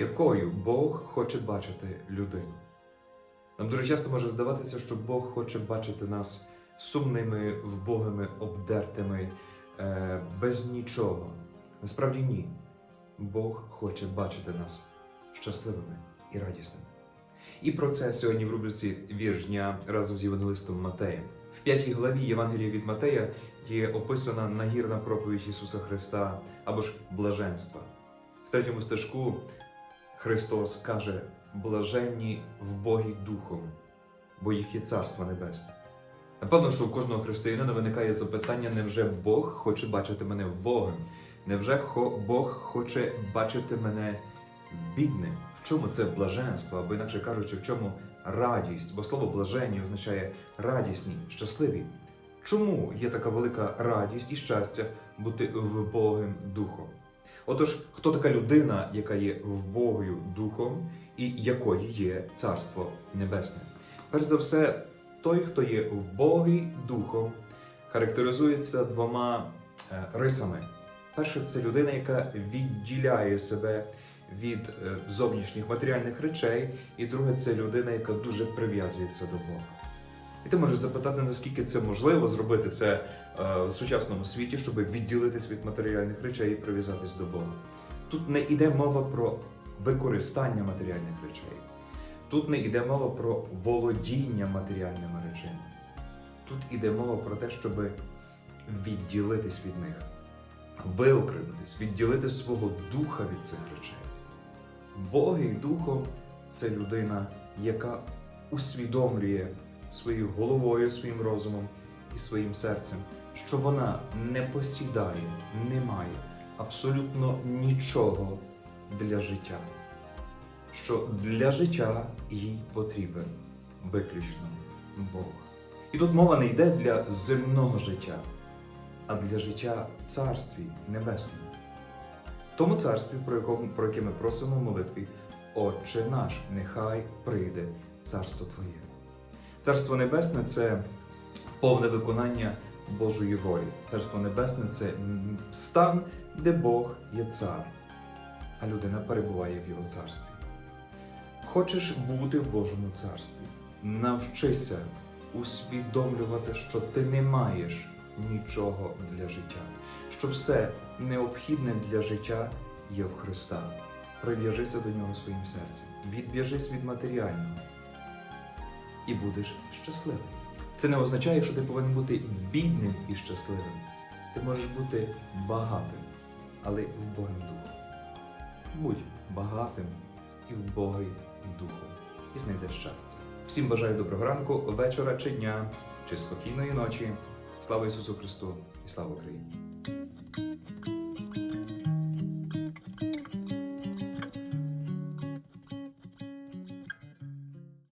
якою Бог хоче бачити людину. Нам дуже часто може здаватися, що Бог хоче бачити нас сумними, вбогими, обдертими, е, без нічого. Насправді ні. Бог хоче бачити нас щасливими і радісними. І про це сьогодні в рубриці «Вірш дня» разом з Євангелистом Матеєм. В п'ятій главі Євангелія від Матея є описана нагірна проповідь Ісуса Христа або ж блаженства. В третьому стежку Христос каже: блаженні вбогі духом, бо їх є Царство Небесне. Напевно, що у кожного християнина виникає запитання: невже Бог хоче бачити мене вбогим? Невже Бог хоче бачити мене бідним? В чому це блаженство, або інакше кажучи, в чому радість? Бо слово блаженні означає радісні, щасливі. Чому є така велика радість і щастя бути вбогим духом? Отож, хто така людина, яка є вбогою духом і якої є Царство Небесне? Перш за все, той, хто є вбогий духом, характеризується двома е, рисами. Перше, це людина, яка відділяє себе від е, зовнішніх матеріальних речей, і друге, це людина, яка дуже прив'язується до Бога. І ти можеш запитати, наскільки це можливо зробити це е, в сучасному світі, щоб відділитись від матеріальних речей і прив'язатись до Бога. Тут не йде мова про використання матеріальних речей. Тут не йде мова про володіння матеріальними речами. Тут іде мова про те, щоб відділитись від них, виокремитись, відділити свого духа від цих речей. Богий духом це людина, яка усвідомлює своєю головою, своїм розумом і своїм серцем, що вона не посідає, не має абсолютно нічого для життя, що для життя їй потрібен виключно Бог. І тут мова не йде для земного життя, а для життя в Царстві Небесному. Тому царстві, про, якому, про яке ми просимо в молитві, Отче наш, нехай прийде царство Твоє. Царство Небесне це повне виконання Божої волі. Царство Небесне це стан, де Бог є цар, а людина перебуває в його царстві. Хочеш бути в Божому царстві, навчися усвідомлювати, що ти не маєш нічого для життя, що все необхідне для життя є в Христа. Прив'яжися до нього своїм серцем, відбіжись від матеріального і будеш щасливий. Це не означає, що ти повинен бути бідним і щасливим. Ти можеш бути багатим, але вбогим духом. Будь багатим і вбогий духом, і знайдеш щастя. Всім бажаю доброго ранку, вечора чи дня, чи спокійної ночі. Слава Ісусу Христу і слава Україні!